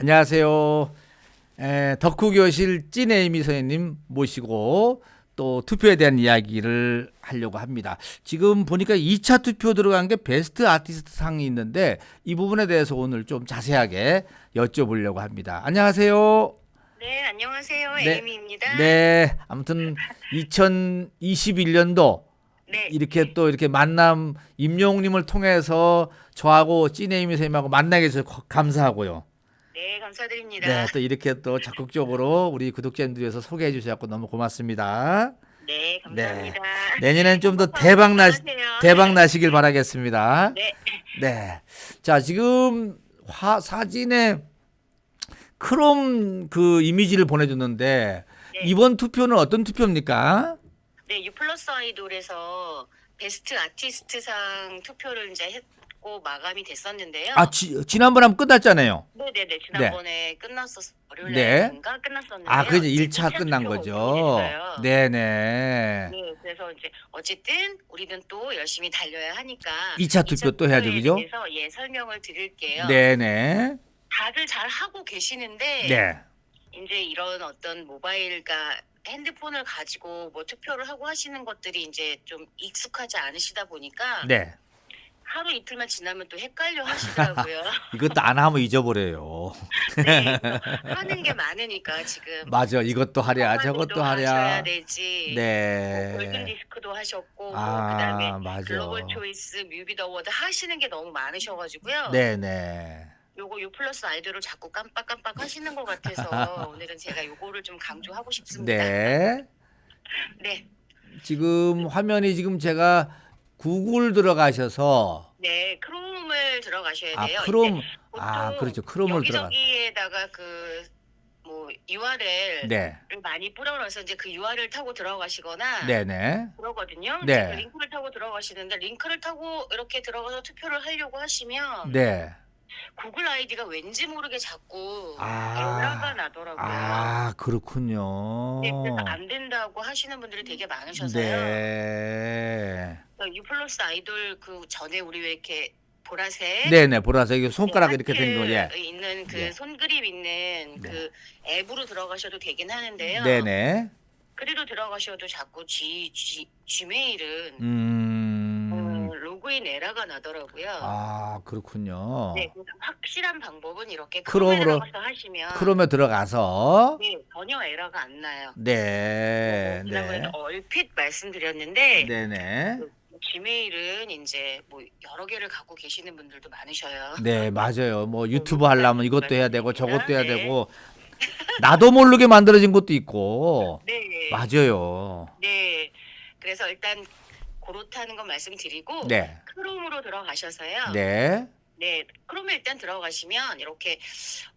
안녕하세요. 에, 덕후교실 찐에이미 선생님 모시고 또 투표에 대한 이야기를 하려고 합니다. 지금 보니까 2차 투표 들어간 게 베스트 아티스트 상이 있는데 이 부분에 대해서 오늘 좀 자세하게 여쭤보려고 합니다. 안녕하세요. 네, 안녕하세요. 네. 에이미입니다. 네, 아무튼 2021년도 네. 이렇게 또 이렇게 만남 임용님을 통해서 저하고 찐에이미 선생님하고 만나게 해서 감사하고요. 네, 감사드립니다. 네, 또 이렇게 또 적극적으로 우리 구독자님들 위해서 소개해 주셔서 너무 고맙습니다. 네, 감사합니다. 내년에는 좀더 대박 나. 대박 나시길 바라겠습니다. 네. 네. 자, 지금 화 사진에 크롬 그 이미지를 보내줬는데 네. 이번 투표는 어떤 투표입니까? 네, 유플러스 아이돌에서 베스트 아티스트상 투표를 이제 했 고 마감이 됐었는데요. 아, 지, 지난번에 한번 끝났잖아요. 네, 네, 네. 지난번에 끝났었 월요일 네. 날인가 끝났었는데요. 아, 그 이제 이제 1차 2차 끝난 거죠. 공개됐어요. 네, 네. 네, 그래서 이제 어쨌든 우리는 또 열심히 달려야 하니까 2차 투표 또 해야죠, 그죠? 대해서 예, 설명을 드릴게요. 네, 네. 다들 잘 하고 계시는데 네. 이제 이런 어떤 모바일과 핸드폰을 가지고 뭐 투표를 하고 하시는 것들이 이제 좀 익숙하지 않으시다 보니까 네. 하루 이틀만 지나면 또 헷갈려 하시더라고요. 이것도 안 하면 잊어버려요. 네, 하는 게 많으니까 지금 맞아. 이것도 하랴, 저것도 하셔야 하랴. 되지. 네. 골든 디스크도 하셨고 뭐 아, 그다음에 맞아. 글로벌 초이스 뮤비 더 워드 하시는 게 너무 많으셔가지고요. 네, 네. 요거 유 플러스 아이돌을 자꾸 깜빡깜빡 하시는 것 같아서 오늘은 제가 요거를 좀 강조하고 싶습니다. 네. 네. 지금 화면이 지금 제가 구글 들어가셔서 네, 크롬을 들어가셔야 아, 돼요. 크롬 이제 보통 아, 그렇죠. 크롬을 들어가. 여기저기에다가 그뭐 URL을 네. 많이 뿌려놔서 이제 그 URL 타고 들어가시거나 네, 네. 그러거든요. 네. 그 링크를 타고 들어가시는데 링크를 타고 이렇게 들어가서 투표를 하려고 하시면 네. 구글 아이디가 왠지 모르게 자꾸 아. 에러가 나더라고요. 아, 그렇군요. 네, 그래서 안 된다고 하시는 분들이 되게 많으셔서요. 네. 유 플러스 아이돌 그 전에 우리 왜 이렇게 보라색 네, 네. 보라색 이게 손가락 네, 이렇게 된 거. 예. 하트 있는 그 예. 손그림 있는 그 앱으로 들어가셔도 되긴 하는데요. 네, 네. 그래도 들어가셔도 자꾸 G, G Gmail은 음. 어, 로그인 에러가 나더라고요. 아, 그렇군요. 네, 그래서 확실한 방법은 이렇게 크롬으로- 크롬에 들어가서 하시면 크롬에 들어가서 네, 전혀 에러가 안 나요. 네. 지난번에 네. 얼핏 말씀드렸는데 네, 네. 지메일은 이제 뭐 여러 개를 갖고 계시는 분들도 많으셔요. 네, 맞아요. 뭐 유튜브 하려면 이것도 해야 되고 저것도 해야 네. 되고 나도 모르게 만들어진 것도 있고 네, 맞아요. 네. 그래서 일단 그렇다는 건 말씀드리고 네. 크롬으로 들어가셔서요. 네. 네, 크롬에 일단 들어가시면 이렇게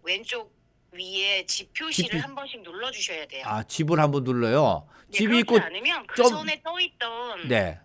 왼쪽 위에 집 표시를 집 표- 한 번씩 눌러 주셔야 돼요. 아, 집을 한번 눌러요. 네, 집이 그렇지 있고 않으면 그 좀- 전에 떠 있던 네.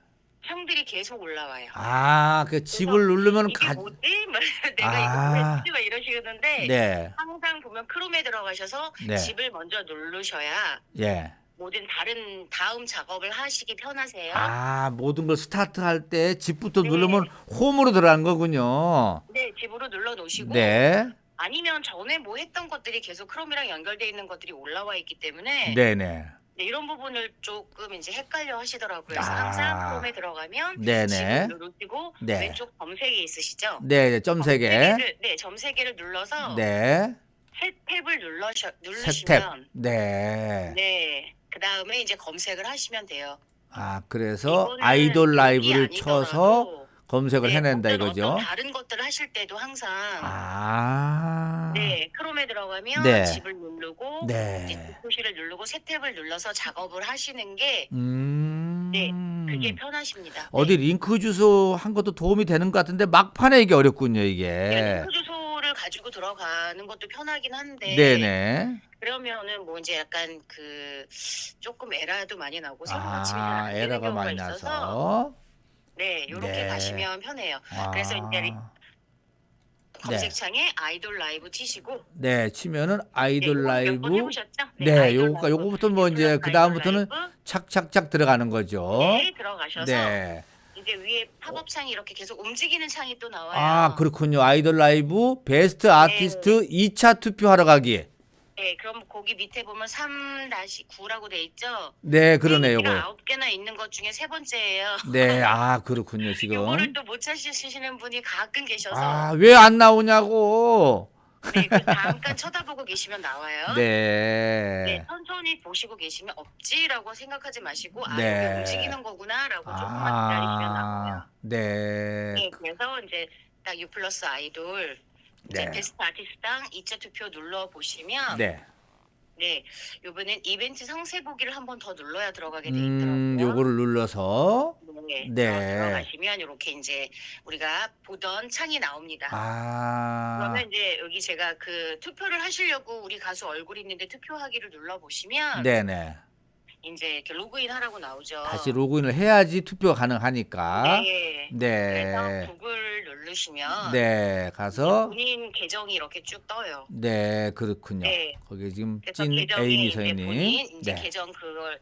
창들이 계속 올라와요. 아, 그 집을 누르면 이게 가 뭐지? 막 내가 아. 이거 왜 쓰지? 막 이러시는데 네. 항상 보면 크롬에 들어가셔서 네. 집을 먼저 누르셔야 예. 모든 다른 다음 작업을 하시기 편하세요. 아, 모든 걸 스타트 할 때 집부터 네. 누르면 홈으로 들어간 거군요. 네, 집으로 눌러 놓으시고 네. 아니면 전에 뭐 했던 것들이 계속 크롬이랑 연결돼 있는 것들이 올라와 있기 때문에 네, 네. 네, 이런 부분을 조금 이제 헷갈려 하시더라고요. 그래서 아. 항상 크롬에 들어가면 네, 네. 집을 누르시고 네. 왼쪽 검색이 있으시죠? 네, 네. 점 세 개. 점세개를- 네, 점세 개를 눌러서 네. 새 탭을 눌러셔 세 탭. 누르시면 네. 네. 그 다음에 이제 검색을 하시면 돼요. 아, 그래서 이거는 아이돌 라이브를 쳐서 아니더라도 검색을 네, 해낸다 어떤 이거죠. 어떤 다른 것들을 하실 때도 항상 아. 네 크롬에 들어가면 네. 집을 누르고 네. 이제 표시를 누르고 새 탭을 눌러서 작업을 하시는 게 음. 네, 그게 편하십니다. 어디 링크 주소 한 것도 도움이 되는 것 같은데 막판에 이게 어렵군요, 네, 이게. 링크 주소를 가지고 들어가는 것도 편하긴 한데 네네. 그러면은 뭐 이제 약간 그 조금 에러도 많이 나고 새로 맞춤이 아, 되는 에러가 경우가 많이 있어서 나서. 네 이렇게 네. 가시면 편해요. 아. 그래서 이제 리- 검색창에 아이돌 라이브 치시고 네, 치면은 네, 아이돌 요거 라이브. 해보셨죠? 네, 아이돌 요거가 라이브. 요거부터 뭐 이제 아이돌 그 다음부터는 라이브. 착착착 들어가는 거죠. 네 들어가셔서 네. 이제 위에 팝업 창이 이렇게 계속 움직이는 창이 또 나와요. 아, 그렇군요. 아이돌 라이브 베스트 아티스트 2차 투표하러 가기. 네, 그럼 거기 밑에 보면 3-9라고 돼 있죠. 네, 그러네요. 요거. 아홉 개나 있는 것 중에 세 번째예요. 네, 아, 그렇군요, 지금. 요거를 또 못 찾으시는 분이 가끔 계셔서 아, 왜 안 나오냐고. 네, 그 잠깐 쳐다보고 계시면 나와요. 네, 네. 천천히 보시고 계시면 없지라고 생각하지 마시고 아 네. 이게 움직이는 거구나라고 조금만 기다리시면 나와요. 아, 네. 네, 그래서 이제 딱 U 플러스 아이돌 이제 네. 베스트 아티스트당 2차 투표 눌러 보시면 네. 네, 요번엔 이벤트 상세 보기를 한 번 더 눌러야 들어가게 돼 음, 있더라고요. 요거를 눌러서 네, 네. 어, 들어가시면 이렇게 이제 우리가 보던 창이 나옵니다. 아. 그러면 이제 여기 제가 그 투표를 하시려고 우리 가수 얼굴 있는데 투표하기를 눌러 보시면 네, 네. 이제 이렇게 로그인 하라고 나오죠. 다시 로그인을 해야지 투표가 가능하니까. 네. 네. 그래서 구글 누르시면 네, 가서 본인 계정이 이렇게 쭉 떠요. 네, 그렇군요. 네. 거기 지금 그래서 찐 계정에 에이미 이제 본인 서인님. 이제 네. 계정 그걸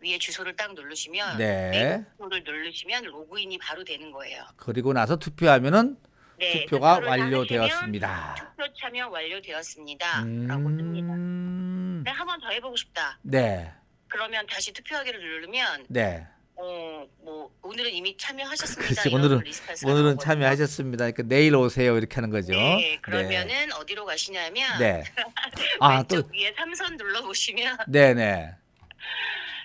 위에 주소를 딱 누르시면 네. 주소를 누르시면 로그인이 바로 되는 거예요. 그리고 나서 투표하면은 네, 투표가 투표를 다 하시면 완료되었습니다. 투표 참여 완료되었습니다 라고 뜹니다. 음. 네, 한번 더 해보고 싶다. 네. 그러면 다시 투표하기를 누르면 네. 어 뭐 오늘은 이미 참여하셨습니다. 글쎄, 이런 오늘은- 오늘은. 참여하셨습니다. 그러니까 내일 오세요. 이렇게 하는 거죠. 네, 그러면은 어디로 가시냐면 네. 네. 아, 또 왼쪽 위에 삼선 눌러 보시면 네, 네.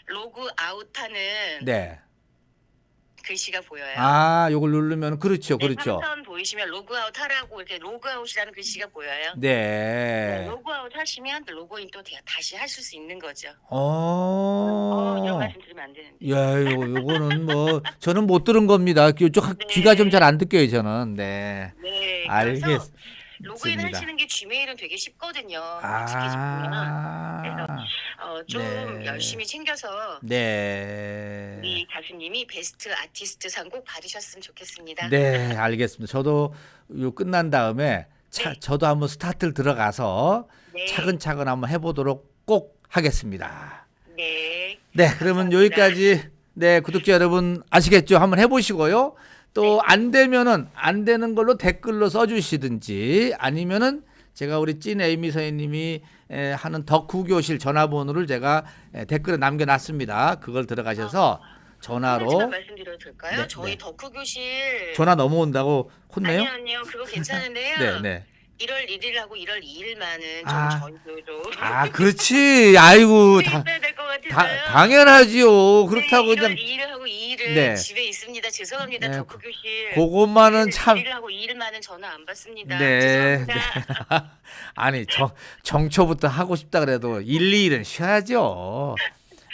로그 아웃하는 네. 글씨가 보여요. 아, 요걸 누르면 그렇죠. 네, 그렇죠. 삼선 보이시면 로그아웃 하라고 이렇게 로그아웃이라는 글씨가 보여요. 네, 네. 로그아웃 하시면 또 로그인 또 대- 다시 하실 수 있는 거죠. 어. 어, 이런 말씀 드리면 안 되는데. 야, 요, 요거는 뭐 저는 못 들은 겁니다. 이쪽 네. 귀가 좀 잘 안 듣겨요, 저는. 네. 네, 그래서 알겠 습니다. 로그인 하시는 게 지메일은 되게 쉽거든요. 아. 어, 좀 네. 열심히 챙겨서 네. 우리 가수님이 베스트 아티스트 상 꼭 받으셨으면 좋겠습니다. 네, 알겠습니다. 저도 요 끝난 다음에 차, 네. 저도 한번 스타트를 들어가서 네. 차근차근 한번 해보도록 꼭 하겠습니다. 네. 네, 그러면 감사합니다. 여기까지 네 구독자 여러분 아시겠죠? 한번 해보시고요. 또 안 되면은 안 되는 걸로 댓글로 써주시든지 아니면은 제가 우리 찐 에이미 선생님이 에, 하는 덕후교실 전화번호를 제가 에, 댓글에 남겨놨습니다. 그걸 들어가셔서 한 가지만 전화로 말씀드려도 될까요? 네, 저희 네. 덕후 교실 전화 넘어온다고 혼내요? 아니요, 아니요. 그거 괜찮은데요. 네, 네. 1월 1일하고 1월 2일만은 좀 아. 저희도 아, 그렇지. 아이고, 다, 있어야 될것 다, 같아서요. 당연하지요. 그렇다고 네, 그냥 1월 2일하고 2일은 네. 집에 있습니다. 죄송합니다. 네, 덕후 교실. 그것만은 참 1일하고 2일만은 전화 안 받습니다. 네, 죄송합니다. 아니 정, 정초부터 하고 싶다 그래도 1, 2일은 쉬어야죠.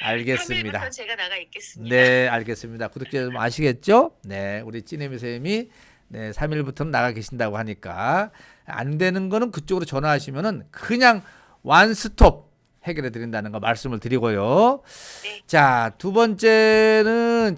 알겠습니다. 3일부터 제가 나가 있겠습니다. 네, 알겠습니다. 구독자 여러분 아시겠죠? 네, 우리 찐혜미 쌤이 네, 3일부터는 나가 계신다고 하니까 안 되는 거는 그쪽으로 전화하시면은 그냥 완스톱 해결해 드린다는 거 말씀을 드리고요. 네. 자, 두 번째는